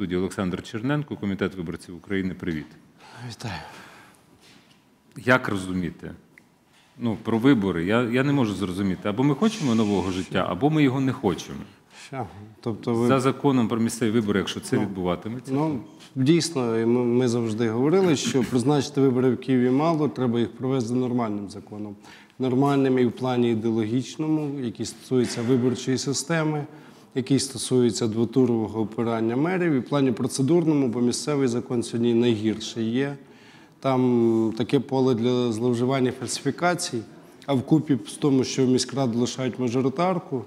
студії Олександр Черненко, Комітет виборців України. Привіт. Вітаю. Як розуміти? Ну, про вибори я, я не можу зрозуміти. Або ми хочемо нового життя, або ми його не хочемо. Що? Тобто ви За законом про місцеві вибори, якщо це відбуватиметься. ну дійсно, ми, ми завжди говорили, що призначити вибори в Києві мало, треба їх провести нормальним законом. Нормальним і в плані ідеологічному, який стосується виборчої системи, який стосується двотурового опирання мерів, і в плані процедурному, бо місцевий закон сьогодні найгірший є. Там таке поле для зловживання фальсифікацій, а вкупі з тому, що в міськраду лишають мажоритарку,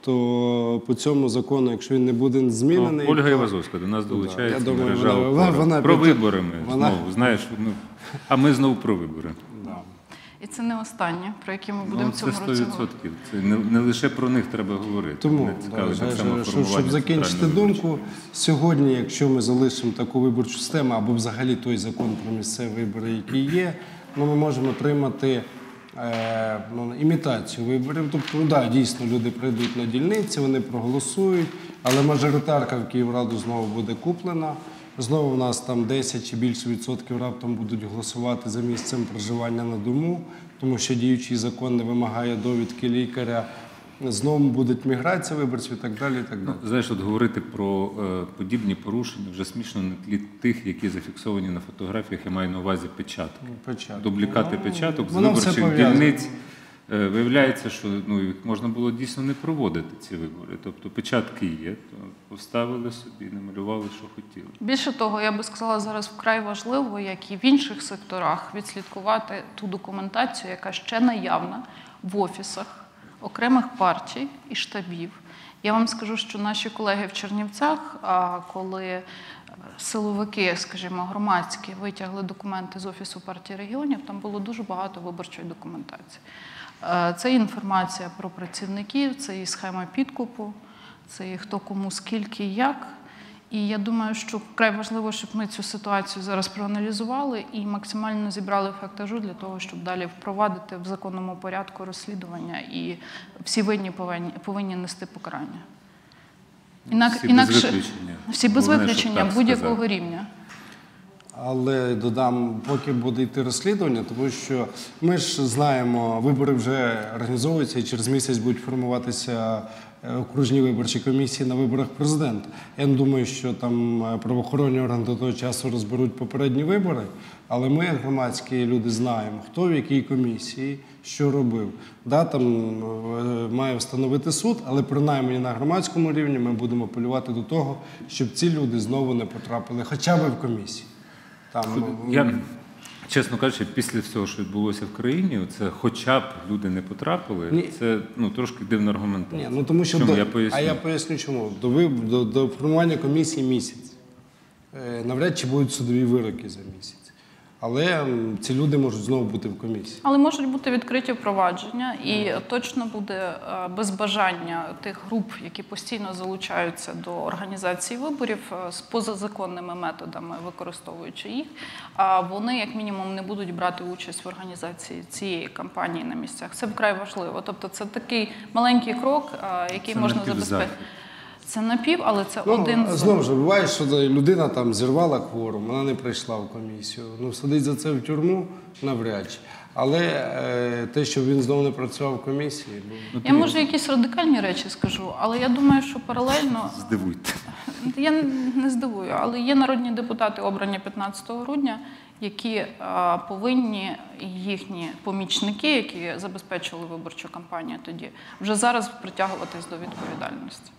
то по цьому закону, якщо він не буде змінений, Ну, Ольга Івазовська до нас долучається. я думаю, вона- про вибори ми вона- знову. Знаєш, ми... а ми знову про вибори. І це не останнє, про яке ми будемо Ну, це цьому 100%. році говорити. Це не, не лише про них треба говорити. Тому так вже- щоб, щоб закінчити думку, сьогодні, якщо ми залишимо таку виборчу систему або взагалі той закон про місцеві вибори, який є, ну ми можемо отримати е, ну, імітацію виборів. Тобто, ну, да, дійсно, люди прийдуть на дільниці, вони проголосують, але мажоритарка в Київраду знову буде куплена. Знову в нас там 10 чи більше відсотків раптом будуть голосувати за місцем проживання на дому, тому що діючий закон не вимагає довідки лікаря. Знову буде міграція виборців і так далі. І так далі. Ну, знаєш, от говорити про е, подібні порушення вже смішно на тлі тих, які зафіксовані на фотографіях, я маю на увазі печатки. Початку. Дублікати Ну, печаток з виборчих дільниць. Е, Виявляється, що ну, їх можна було дійсно не проводити ці вибори. Тобто печатки є, то поставили собі, намалювали, що хотіли. Більше того, я би сказала, зараз вкрай важливо, як і в інших секторах, відслідкувати ту документацію, яка ще наявна в офісах окремих партій і штабів. Я вам скажу, що наші колеги в Чернівцях, коли е, силовики, скажімо, громадські витягли документи з офісу партії регіонів, там було дуже багато виборчої документації. Е, Це інформація про працівників, це і схема підкупу, це і хто кому скільки і як. І я думаю, що вкрай важливо, щоб ми цю ситуацію зараз проаналізували і максимально зібрали фактажу для того, щоб далі впровадити в законному порядку розслідування, і всі винні повинні, повинні нести покарання. Інак, Всі без інакше виключення. всі без виключення будь-якого рівня. Але додам, поки буде йти розслідування, тому що ми ж знаємо, вибори вже організовуються і через місяць будуть формуватися е, окружні виборчі комісії на виборах президента. Я не думаю, що там е, правоохоронні органи до того часу розберуть попередні вибори, але ми, громадські люди, знаємо, хто в якій комісії що робив. Да, там е, має встановити суд, але принаймні на громадському рівні ми будемо апелювати до того, щоб ці люди знову не потрапили, хоча б в комісії. Там, ну, Я, чесно кажучи, після всього, що відбулося в країні, це хоча б люди не потрапили, Ні. це ну, трошки дивна аргументація. Ні, ну тому що Чому? до, я поясню. а я поясню чому. До, виб- до, до формування комісії місяць. Е, навряд чи будуть судові вироки за місяць. Але ці люди можуть знову бути в комісії. Але можуть бути відкриті впровадження, і точно буде е, без бажання тих груп, які постійно залучаються до організації виборів е, з позазаконними методами, використовуючи їх. А вони, як мінімум, не будуть брати участь в організації цієї кампанії на місцях. Це вкрай важливо. Тобто, це такий маленький крок, е, який Це можна забезпечити. Це напів, але це Ну, один з знову ж буває, що людина там зірвала кворум, вона не прийшла в комісію. Ну, сидить за це в тюрму навряд чи. Але е, те, що він знову не працював в комісії, ну, я може якісь радикальні речі скажу, але я думаю, що паралельно Здивуйте. Я не здивую, але є народні депутати, обрані 15 грудня, які е, повинні їхні помічники, які забезпечували виборчу кампанію тоді, вже зараз притягуватись до відповідальності.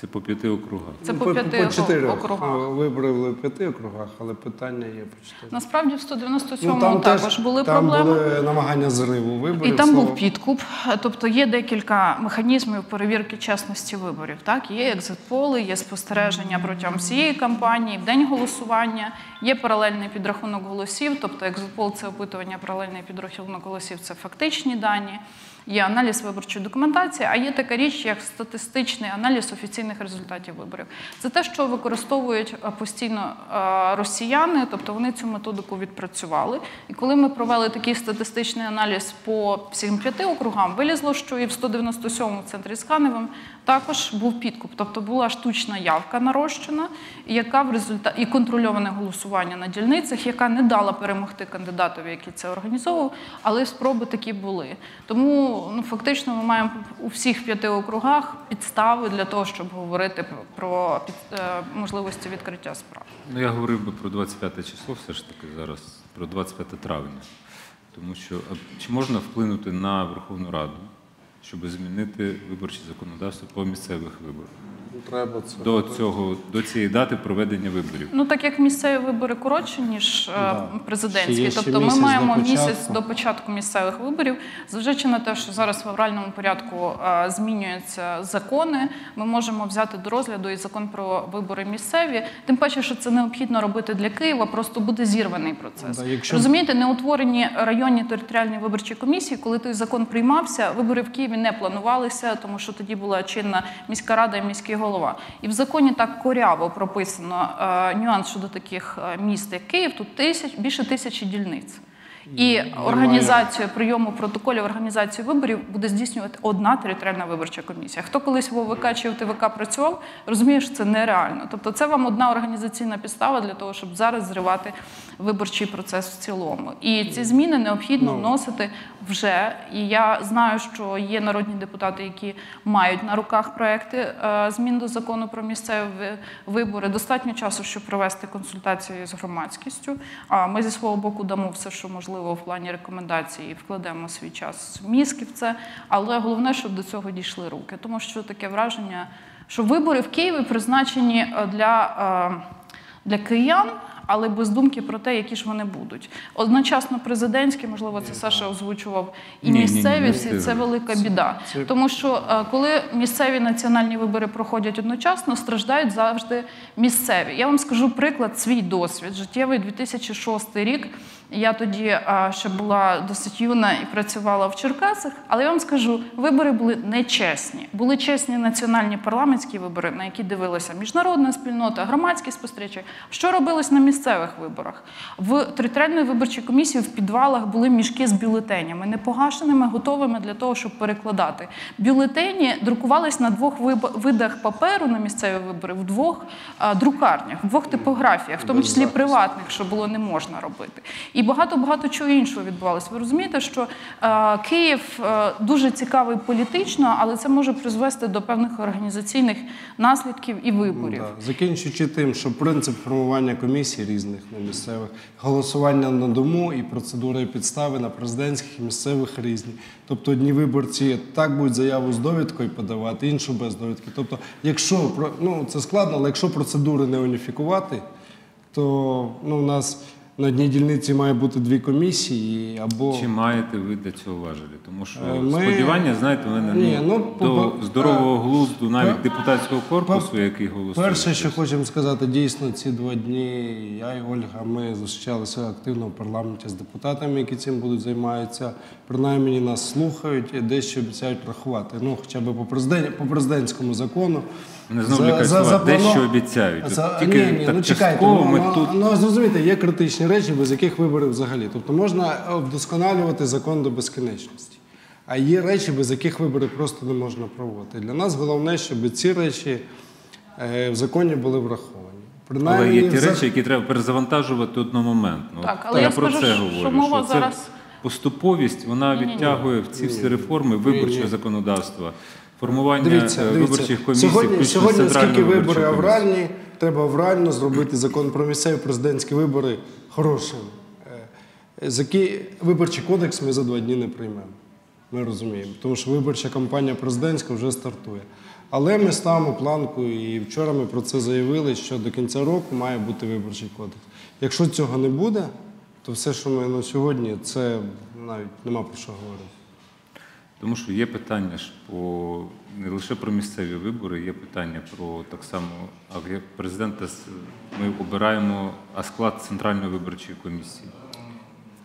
Це по п'яти округах. Це по п'яти по чотирьох округах. вибрали в п'яти округах, але питання є по чотири. Насправді в 197-му Ну, там також теж були там проблеми. були намагання зриву виборів. І там слава був підкуп, тобто є декілька механізмів перевірки чесності виборів. Так, є екзитполи, є спостереження протягом всієї кампанії, в день голосування, є паралельний підрахунок голосів. Тобто екзитпол – це опитування, паралельний підрахунок голосів це фактичні дані. Є аналіз виборчої документації, а є така річ, як статистичний аналіз офіційних результатів виборів. Це те, що використовують е, постійно е, росіяни, тобто вони цю методику відпрацювали. І коли ми провели такий статистичний аналіз по всім п'яти округам, вилізло, що і в 197-му центрі з Каневим також був підкуп, тобто була штучна явка нарощена, яка в результаті і контрольоване голосування на дільницях, яка не дала перемогти кандидатові, який це організовував, але спроби такі були. Тому ну фактично ми маємо у всіх п'яти округах підстави для того, щоб говорити про під- е, можливості відкриття справ. Ну, я говорив би про 25 число, все ж таки зараз, про 25 травня. Тому що чи можна вплинути на Верховну Раду, щоб змінити виборче законодавство по місцевих виборах? Треба це. До цього, до цієї дати проведення виборів. Ну так як місцеві вибори коротші, ніж е, Да. президентські, Ще є ще тобто ми маємо до місяць до початку місцевих виборів, зважаючи на те, що зараз в авральному порядку е, змінюються закони, ми можемо взяти до розгляду і закон про вибори місцеві. Тим паче, що це необхідно робити для Києва, просто буде зірваний процес. Да, якщо- Розумієте, не утворені районні територіальні виборчі комісії, коли той закон приймався, вибори в Києві не планувалися, тому що тоді була чинна міська рада і міський голова. І в законі так коряво прописано е, нюанс щодо таких е, міст, як Київ. Тут тисяч більше тисячі дільниць. І організацію прийому протоколів організації виборів буде здійснювати одна територіальна виборча комісія. Хто колись в ОВК чи в ТВК працював, розуміє, що це нереально. Тобто, це вам одна організаційна підстава для того, щоб зараз зривати виборчий процес в цілому. І ці зміни необхідно вносити вже. І я знаю, що є народні депутати, які мають на руках проекти е, змін до закону про місцеві вибори. Достатньо часу, щоб провести консультації з громадськістю. А ми зі свого боку дамо все, що можливо в плані рекомендацій, вкладемо свій час мізки в це. Але головне, щоб до цього дійшли руки, тому що таке враження, що вибори в Києві призначені е, для, е, для киян. Але без думки про те, які ж вони будуть. Одночасно президентські, можливо, це Саша озвучував, і Ні, ні, ні, місцеві всі це велика біда. це- Тому що е, коли місцеві національні вибори проходять одночасно, страждають завжди місцеві. Я вам скажу приклад, свій досвід. Життєвий 2006 рік. Я тоді е, ще була досить юна і працювала в Черкасах, але я вам скажу, вибори були нечесні. Були чесні національні парламентські вибори, на які дивилася міжнародна спільнота, громадські спостерігачі. Що робилось на місцевих виборах? В територіальної виборчої комісії в підвалах були мішки з бюлетенями, непогашеними, готовими для того, щоб перекладати. Бюлетені друкувались на двох видах паперу на місцеві вибори, в двох друкарнях, в двох типографіях, в тому числі приватних, що було не можна робити. І багато багато чого іншого відбувалося. Ви розумієте, що Київ дуже цікавий політично, але це може призвести до певних організаційних наслідків і виборів. Закінчуючи тим, що принцип формування комісій різних на місцевих, голосування на дому і процедури і підстави на президентських і місцевих різні. Тобто одні виборці так будуть заяву з довідкою подавати, іншу без довідки. Тобто, якщо ну це складно, але якщо процедури не уніфікувати, то ну, у нас на одній дільниці має бути дві комісії або Чи маєте ви до цього важелі? Тому що Е, ми- сподівання, знаєте, у мене Ні, ну, до по- здорового глузду навіть по- депутатського корпусу, який голосує. Перше, що хочемо сказати, дійсно ці два дні я і Ольга ми зустрічалися активно в парламенті з депутатами, які цим будуть займатися. Принаймні нас слухають і дещо обіцяють рахувати. Ну, хоча б по, президент, по президентському закону. Мене знову слова, дещо обіцяють. За, тільки ні, ні, так ну чекайте, частково ну, ми ну, тут ну, зрозумійте, є критичні речі, без яких виборів взагалі. Тобто можна вдосконалювати закон до безкінечності. А є речі, без яких вибори просто не можна проводити. Для нас головне, щоб ці речі е, в законі були враховані. Але є ті речі, які треба перезавантажувати одномоментно. Так, але я про скажу, це що говорю. мова що це зараз- поступовість вона відтягує в ці всі реформи виборчого законодавства, формування Дивіться, е, дивіться. виборчих комісій, Сьогодні, сьогодні скільки вибори комісії. авральні, треба аврально зробити закон про місцеві президентські вибори хорошим. Е, який виборчий кодекс ми за два дні не приймемо. Ми розуміємо, тому що виборча кампанія президентська вже стартує. Але ми ставимо планку, і вчора ми про це заявили, що до кінця року має бути виборчий кодекс. Якщо цього не буде, то все, що ми на сьогодні, це навіть нема про що говорити. Тому що є питання ж по не лише про місцеві вибори, є питання про так само, а як президента ми обираємо а склад центральної виборчої комісії.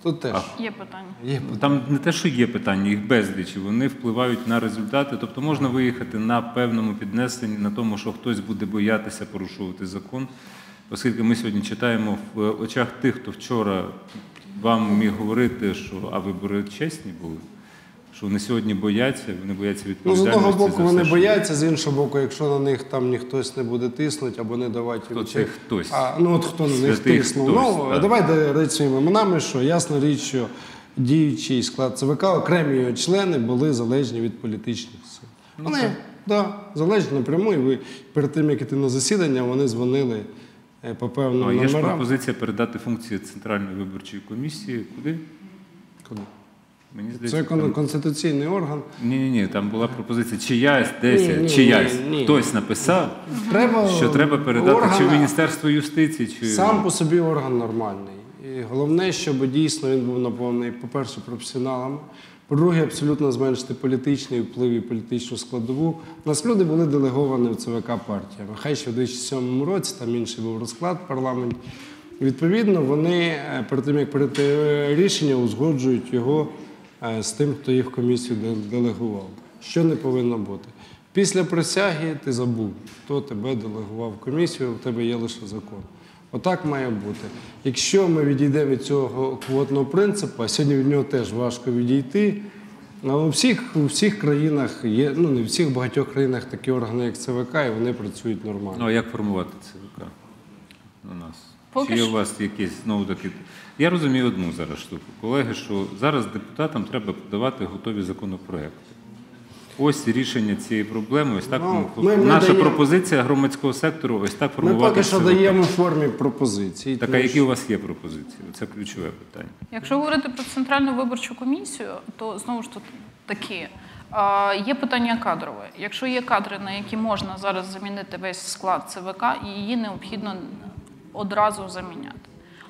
Тут теж Є питання. є Там не те, що є питання, їх безліч, вони впливають на результати. Тобто можна виїхати на певному піднесенні, на тому, що хтось буде боятися порушувати закон. Оскільки ми сьогодні читаємо в очах тих, хто вчора вам міг говорити, що а вибори чесні були, що вони сьогодні бояться, вони бояться Ну, з відповідальності. одного боку, вони бояться, з іншого боку, якщо на них там ніхто не буде тиснути або не давати Хто їм це хтось? А, ну от хто на них тиснув. ну, так. давайте речі своїми іменами, що ясна річ, що діючий склад ЦВК, окремі його члени були залежні від політичних сил. Ну, Вони да, залежні напряму, і ви перед тим, як іти на засідання, вони дзвонили е, по певним а є ж пропозиція передати функції Центральної виборчої комісії. Куди? Куди? Мені Це здається, кон- там... конституційний орган. Ні, ні, ні, там була пропозиція чиясь, десь, Ні, ні, чиясь. ні, ні. Хтось написав, Треба що треба передати чи в Міністерство юстиції, чи Сам по собі орган нормальний. І головне, щоб дійсно він був наповнений, по-перше, професіоналами. По-друге, абсолютно зменшити політичний вплив і політичну складову. У нас люди були делеговані в ЦВК партіями. Хай ще в 2007 році там інший був розклад в парламенті. Відповідно, вони е, перед тим, як прийняти е, рішення, узгоджують його з тим, хто їх в комісію делегував. Що не повинно бути. Після присяги ти забув, хто тебе делегував в комісію, у тебе є лише закон. Отак має бути. Якщо ми відійдемо від цього квотного принципу, а сьогодні від нього теж важко відійти. А у всіх, у всіх країнах є, ну не в всіх багатьох країнах такі органи, як ЦВК, і вони працюють нормально. Ну, а як формувати ЦВК на нас? Поки Чи є що- у вас якісь знову таки. Я розумію одну зараз штуку, колеги, що зараз депутатам треба подавати готові законопроекти. Ось рішення цієї проблеми. Ось так Ну, ми- наша даємо- пропозиція громадського сектору. Ось так Ми формувати. поки що даємо в формі пропозицій. Так, а тому які у вас є пропозиції? Це ключове питання. Якщо говорити про центральну виборчу комісію, то знову ж тут такі. Є питання кадрове. Якщо є кадри, на які можна зараз замінити весь склад ЦВК, її необхідно одразу заміняти.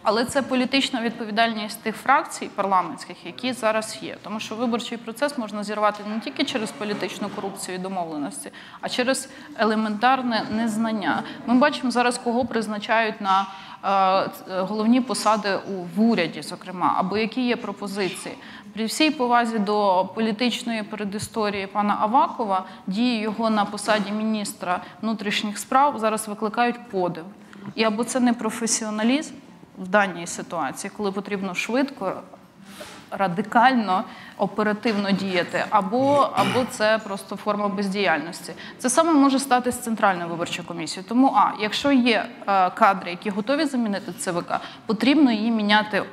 Але це політична відповідальність тих фракцій парламентських, які зараз є. Тому що виборчий процес можна зірвати не тільки через політичну корупцію і домовленості, а через елементарне незнання. Ми бачимо зараз, кого призначають на е, головні посади у в уряді, зокрема, або які є пропозиції. При всій повазі до політичної передісторії пана Авакова, дії його на посаді міністра внутрішніх справ зараз викликають подив. І або це не професіоналізм в даній ситуації, коли потрібно швидко, радикально, оперативно діяти, або, або це просто форма бездіяльності. Це саме може стати з центральною виборчою комісією. Тому, а якщо є е, кадри, які готові замінити ЦВК, потрібно її міняти.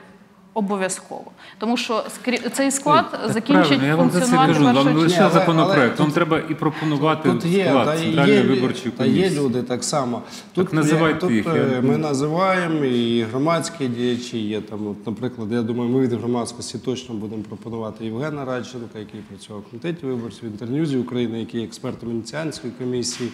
Обов'язково, тому що скрі- цей склад Так закінчить правильно, я вам за це функціонувати кажу. Вам не лише законопроект, вам треба і пропонувати Тут є, склад та Центральної є, виборчої та є люди так само. Тут, називайте є, їх, тут е, ми називаємо і громадські діячі є там. От, наприклад, я думаю, ми від громадськості точно будемо пропонувати Євгена Радченка, який працював в комітеті виборців в інтерньюзі України, який є експертом Венеціанської комісії.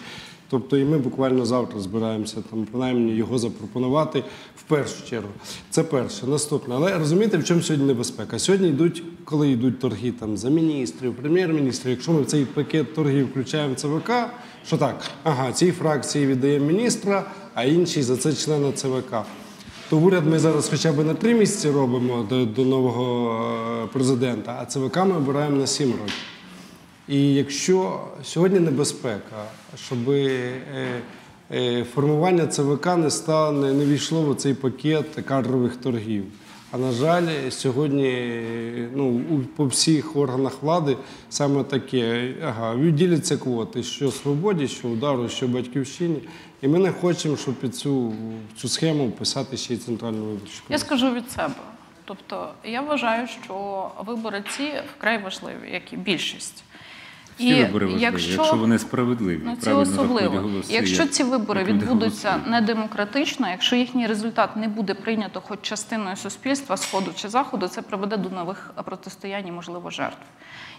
Тобто, і ми буквально завтра збираємося там, принаймні його запропонувати в першу чергу. Це перше. Наступне. Але розумієте, в чому сьогодні небезпека? Сьогодні йдуть, коли йдуть торги там за міністрів, прем'єр-міністрів. Якщо ми в цей пакет торгів включаємо ЦВК, що так, ага, цій фракції віддаємо міністра, а іншій за це члена ЦВК. То уряд ми зараз хоча б на три місяці робимо до, до нового е, президента, а ЦВК ми обираємо на сім років. І якщо сьогодні небезпека, щоб е, е, формування ЦВК не стало, не, війшло в цей пакет кадрових торгів. А на жаль, сьогодні е, ну, по всіх органах влади саме таке. Ага, діляться квоти, що свободі, що удару, що батьківщині. І ми не хочемо, щоб під цю, цю схему вписати ще й центральну виборчу. Я скажу від себе. Тобто я вважаю, що вибори ці вкрай важливі, як і більшість. Всі вибори важливі, якщо, вони справедливі. Ну, це особливо. голоси, Якщо ці вибори відбудуться голосують. недемократично, якщо їхній результат не буде прийнято хоч частиною суспільства, сходу чи заходу, це приведе до нових протистоянь і, можливо, жертв.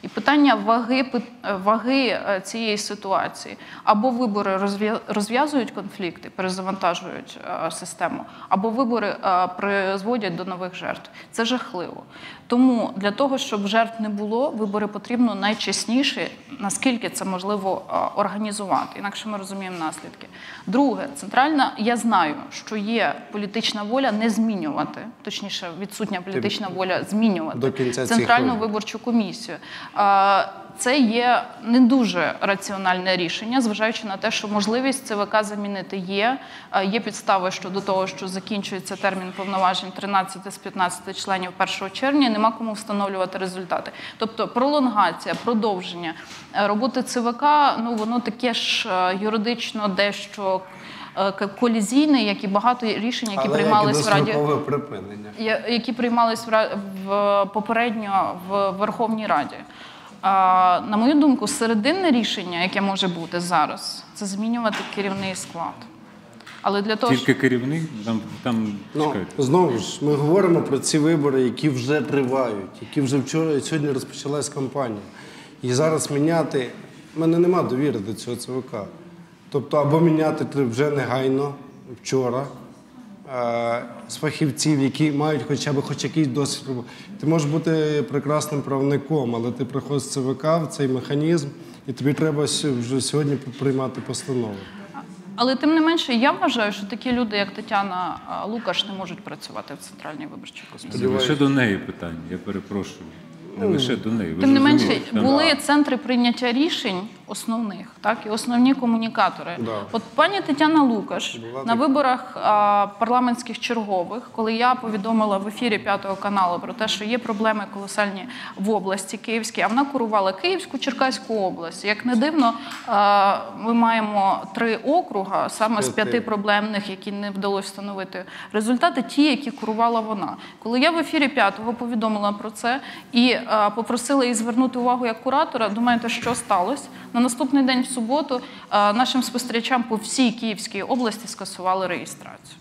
І питання ваги, ваги е, цієї ситуації або вибори розв'я- розв'язують конфлікти, перезавантажують е, систему, або вибори е, призводять до нових жертв. Це жахливо. Тому для того, щоб жертв не було, вибори потрібно найчесніше наскільки це можливо е, організувати. Інакше ми розуміємо наслідки. Друге, центральна, я знаю, що є політична воля не змінювати, точніше, відсутня політична воля змінювати До кінця центральну виборчу комісію. Це є не дуже раціональне рішення, зважаючи на те, що можливість ЦВК замінити є. Е, Є підстави щодо того, що закінчується термін повноважень 13 з 15 членів 1 червня. Нема кому встановлювати результати. Тобто пролонгація, продовження е, роботи ЦВК, ну воно таке ж е, юридично дещо к- колізійне, як і багато рішень, які Але як і приймались в раді припинення. які приймались в попередньо в Верховній Раді. На мою думку, серединне рішення, яке може бути зараз, це змінювати керівний склад. Але для того, Тільки керівник, там, там Ну, чекайте. знову ж, ми говоримо про ці вибори, які вже тривають, які вже вчора і сьогодні розпочалась кампанія. І зараз міняти, в мене нема довіри до цього ЦВК. Тобто, або міняти вже негайно, вчора, з фахівців, які мають хоча б хоч якийсь досвід. Ти можеш бути прекрасним правником, але ти приходиш з ЦВК в цей механізм, і тобі треба вже сьогодні приймати постанови. але тим не менше, я вважаю, що такі люди, як Тетяна Лукаш, не можуть працювати в центральній виборчій комісії. Не лише до неї питання, я перепрошую. Не лише до неї. Ви Тим не менше, розумієте, були центри прийняття рішень основних, так і основні комунікатори. Да. От пані Тетяна Лукаш Була на виборах а, парламентських чергових, коли я повідомила в ефірі п'ятого каналу про те, що є проблеми колосальні в області Київській, а вона курувала Київську Черкаську область. Як не дивно, а, ми маємо три округа саме з П'яти. п'яти проблемних, які не вдалося встановити результати, ті, які курувала вона. Коли я в ефірі п'ятого повідомила про це і е, попросила її звернути увагу як куратора, думаєте, що сталося? На наступний день в суботу е, нашим спостерігачам по всій Київській області скасували реєстрацію.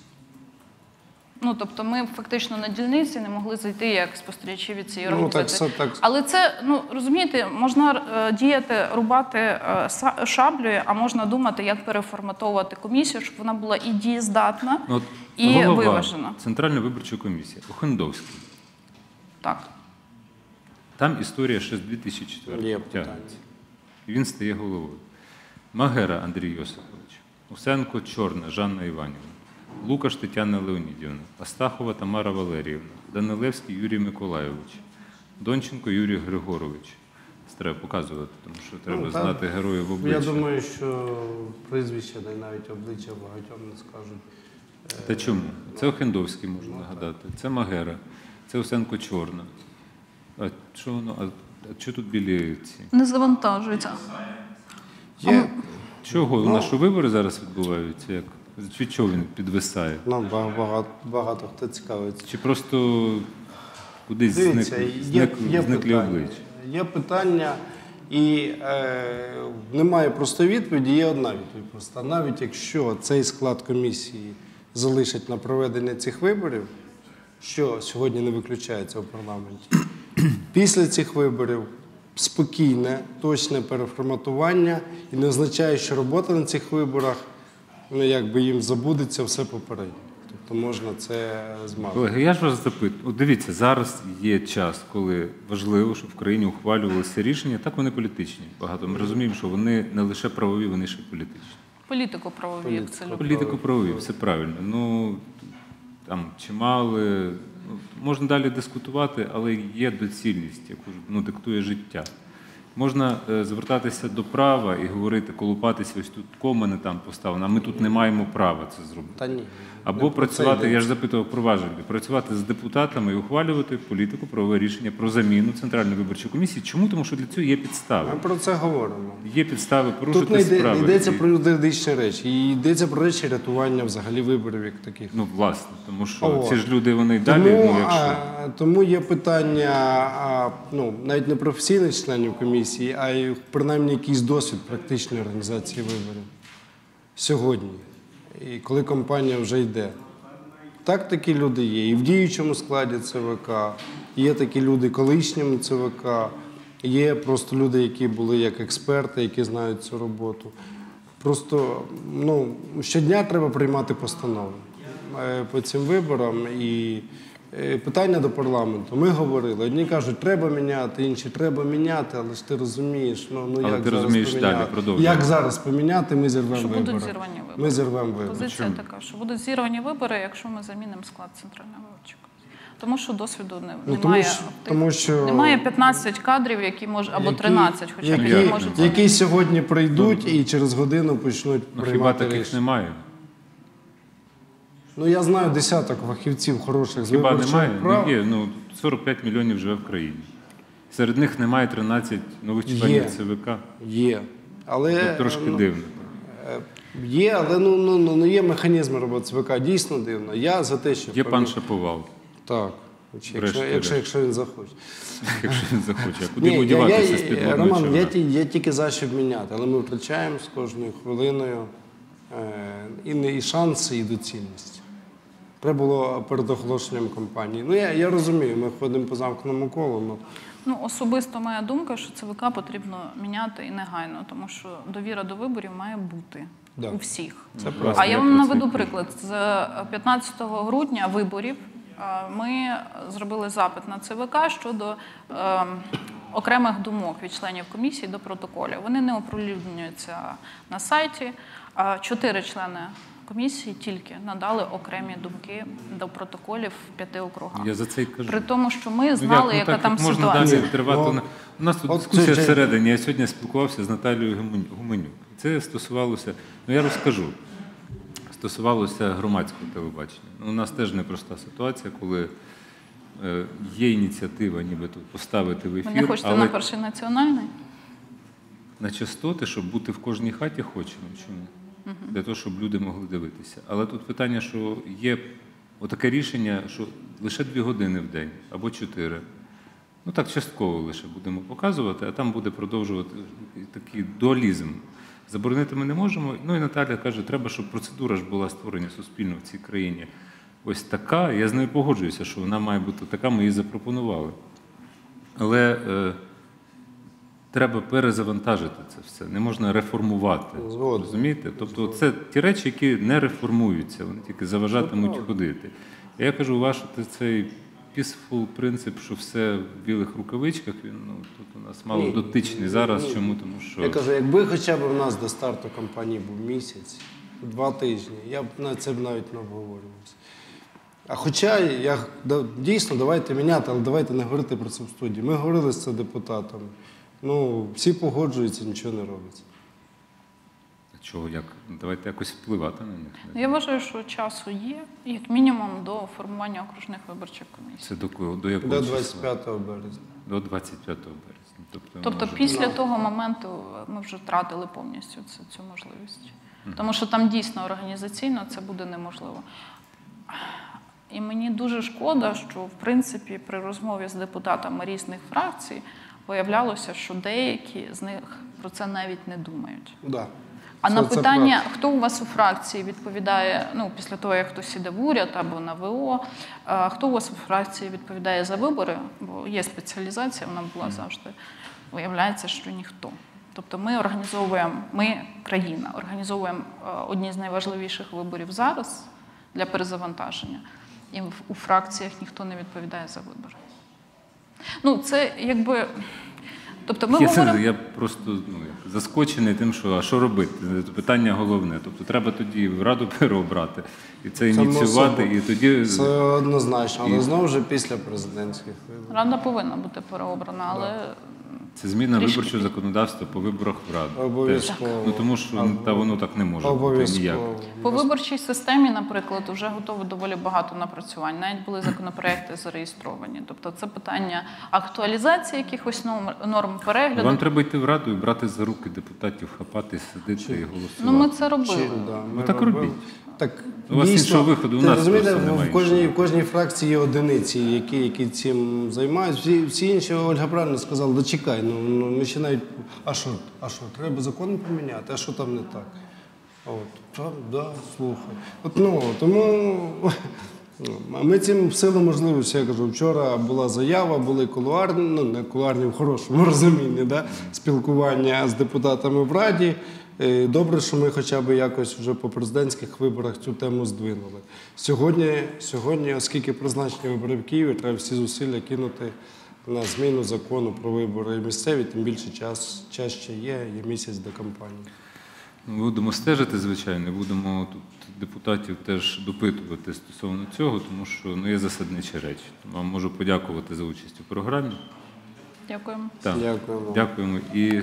Ну, тобто ми фактично на дільниці не могли зайти як спостерігачі від цієї Ну, так, організації. все так. Але це, ну розумієте, можна е, діяти, рубати е, шаблею, а можна думати, як переформатовувати комісію, щоб вона була і дієздатна, Ну, от і голова виважена. Центральної виборчої комісії Охендовський. Так. Там історія ще з 2004 Є тягнеться. І він стає головою. Магера Андрій Йосипович, Усенко Чорна Жанна Іванівна, Лукаш Тетяна Леонідівна, Астахова Тамара Валеріївна, Данилевський Юрій Миколайович, Донченко Юрій Григорович. Це треба показувати, тому що треба Ну, знати героїв Я думаю, що прізвища, да й навіть обличчя багатьом не скажуть. Та чому? Це Охендовський, можна нагадати, це Магера, це Усенко Чорна. А що воно? А, а що тут білі ці? Не завантажується. Є Чого? У нас що вибори зараз відбуваються? Як? Від чого він підвисає? нам багато, багато хто цікавиться. Чи просто кудись Дивіться, зник, є, зник, є, зниклі питання, обличчя? є питання, і е, немає простої відповіді, є одна відповідь проста. Навіть якщо цей склад комісії залишать на проведення цих виборів, що сьогодні не виключається у парламенті, після цих виборів спокійне, точне переформатування і не означає, що робота на цих виборах ну, якби їм забудеться все попередньо. Тобто можна це змагати. Колеги, я ж вас запитую. Дивіться, зараз є час, коли важливо, щоб в країні ухвалювалися рішення. Так вони політичні. Багато ми розуміємо, що вони не лише правові, вони ще й політичні. Політику правові, як це. Політику правові, все правильно. Ну там чимали. Можна далі дискутувати, але є доцільність, яку ну, диктує життя. Можна е, звертатися до права і говорити, колупатися ось тут кома не там поставлена, а ми тут не маємо права це зробити. Та ні. Або працювати, я ж запитував про важелі, працювати з депутатами і ухвалювати політику, правове рішення про заміну Центральної виборчої комісії. Чому? Тому що для цього є підстави. Ми про це говоримо. Є підстави Тут порушити не йде, не справи. йдеться про юридичні речі, і йдеться про речі рятування взагалі виборів як таких. Ну, власне, тому що О. ці ж люди вони й далі, Тому, ну якщо. а, тому є питання а, ну, навіть не професійних членів комісії, а й принаймні якийсь досвід практичної організації виборів сьогодні, і коли компанія вже йде. Так такі люди є. І в діючому складі ЦВК, є такі люди колишньому ЦВК, є просто люди, які були як експерти, які знають цю роботу. Просто ну, щодня треба приймати постанови е, по цим виборам. І питання до парламенту. Ми говорили. Одні кажуть, треба міняти, інші треба міняти, але ж ти розумієш, ну, ну Але як ти зараз розумієш, поміняти? далі. Як зараз поміняти, ми зірвемо Що вибори. будуть зірвані вибори. Ми зірвемо вибори. Позиція така, що будуть зірвані вибори, якщо ми замінимо склад центральної виборчої комісії. Тому що досвіду не, Ну, тому немає. що- тих- тому що- Немає 15 кадрів, які можуть, або 13, хоча б які, які можуть які сьогодні прийдуть і через годину почнуть Ну, хіба таких немає? Ну я знаю десяток фахівців хороших з Хіба немає? права. Ну, є, ну, 45 мільйонів живе в країні. Серед них немає 13 нових членів Є. ЦВК. Є. Але Це трошки ну, дивно. е, Є, але ну, ну, ну, ну, є механізми роботи ЦВК, дійсно дивно. Я за те, що Є пан Шаповал, Так. Якщо, Врешті-решт. якщо, якщо він захоче. якщо він захоче. А куди йому я, діватися я, з підводної Роман, я, ті- я тільки за, щоб міняти, але ми втрачаємо з кожною хвилиною е, і, не- і шанси, і доцільність. Треба було перед оголошенням кампанії. Ну, я, я розумію, ми ходимо по замкненому колу. Ну, Ну, особисто моя думка, що ЦВК потрібно міняти і негайно, тому що довіра до виборів має бути Да. у всіх. це Власне. А я я вам наведу приклад. З 15 грудня виборів е, ми зробили запит на ЦВК щодо е, окремих думок від членів комісії до протоколів. Вони не оприлюднюються на сайті. Чотири члени комісії тільки надали окремі думки до протоколів п'яти округах. Я за це й кажу. При тому, що ми Ну, знали, як? Ну, яка так, там як можна ситуація. далі тривати. Ну, У нас тут дискусія це- всередині. Я сьогодні спілкувався з Наталією Гуменюк. Це стосувалося, ну я розкажу, стосувалося громадського телебачення. Ну, У нас теж непроста ситуація, коли е, є ініціатива нібито поставити в Ви ефір, не хочете але на перший національний? на частоти, щоб бути в кожній хаті, хочемо. Чому? Для того, щоб люди могли дивитися. Але тут питання, що є отаке рішення, що лише дві години в день або чотири. Ну так частково лише будемо показувати, а там буде продовжувати такий дуалізм. Заборонити ми не можемо. Ну і Наталя каже, треба, щоб процедура ж була створена суспільно в цій країні. Ось така. Я з нею погоджуюся, що вона має бути така, ми її запропонували. Але е, треба перезавантажити це все. Не можна реформувати. Згоден. Розумієте? Тобто це ті речі, які не реформуються, вони тільки заважатимуть ходити. Я кажу, ваш цей peaceful принцип, що все в білих рукавичках, він ну, тут у нас мало Ні, дотичний зараз. ні. Чому? Тому що Я кажу, якби хоча б у нас до старту кампанії був місяць, два тижні, я б на це б навіть не обговорювався. А хоча я дійсно давайте міняти, але давайте не говорити про це в студії. Ми говорили з це депутатами. Ну, всі погоджуються, нічого не робиться. чого як? Давайте якось впливати на них. Я вважаю, що часу є, як мінімум, до формування окружних виборчих комісій. Це до кого? До якого До числа? 25 березня. До 25 березня. Тобто, Тобто, може, після того моменту ми вже втратили повністю цю, цю можливість. Тому що там дійсно організаційно це буде неможливо. І мені дуже шкода, що в принципі при розмові з депутатами різних фракцій виявлялося, що деякі з них про це навіть не думають. Да. А Це- на це питання, хто у вас у фракції відповідає, ну після того, як хтось іде в уряд або на ВО, е, хто у вас у фракції відповідає за вибори? Бо є спеціалізація, вона була завжди. Виявляється, що ніхто. Тобто ми організовуємо, ми країна, організовуємо е, одні з найважливіших виборів зараз для перезавантаження, і в- у фракціях ніхто не відповідає за вибори. Ну, це якби. Тобто ми я, говоримо. я просто ну, заскочений тим, що а що робити? Питання головне. Тобто треба тоді в раду переобрати і це ініціювати, і тоді Це однозначно, але І- знову ж після президентських виборів. Рада повинна бути переобрана, але це зміна Трішки. виборчого законодавства по виборах в раду. Обов'язково. Ну тому що ну, та воно так не може бути ніяк. По виборчій системі, наприклад, вже готово доволі багато напрацювань. Навіть були законопроекти зареєстровані. Тобто, це питання актуалізації якихось норм, норм перегляду. Вам треба йти в раду і брати за руки депутатів, хапати, сидити і голосувати. Ну ми це робили. Чи, да, ми Ну, так робили. робіть. Так, У вас дійсно, іншого виходу, у нас розумієте, в- немає в кожній, в кожній фракції є одиниці, які, які цим займаються. Всі, всі інші, Ольга правильно сказала, да чекай, ну, ну ми ще навіть, а що, а що, треба закон поміняти, а що там не так? От, так, да, слухай. От, ну, тому ну, ми цим в силу можливості, я кажу, вчора була заява, були кулуарні, ну не кулуарні в хорошому розумінні, да, спілкування з депутатами в Раді. Е, Добре, що ми хоча б якось вже по президентських виборах цю тему здвинули. Сьогодні, сьогодні, оскільки призначені вибори в Києві, треба всі зусилля кинути на зміну закону про вибори місцеві, тим більше час, час ще є, є місяць до кампанії. Ми будемо стежити, звичайно, будемо тут депутатів теж допитувати стосовно цього, тому що ну, є засадничі речі. Вам можу подякувати за участь у програмі. Дякуємо. Так. Дякуємо. Дякуємо. І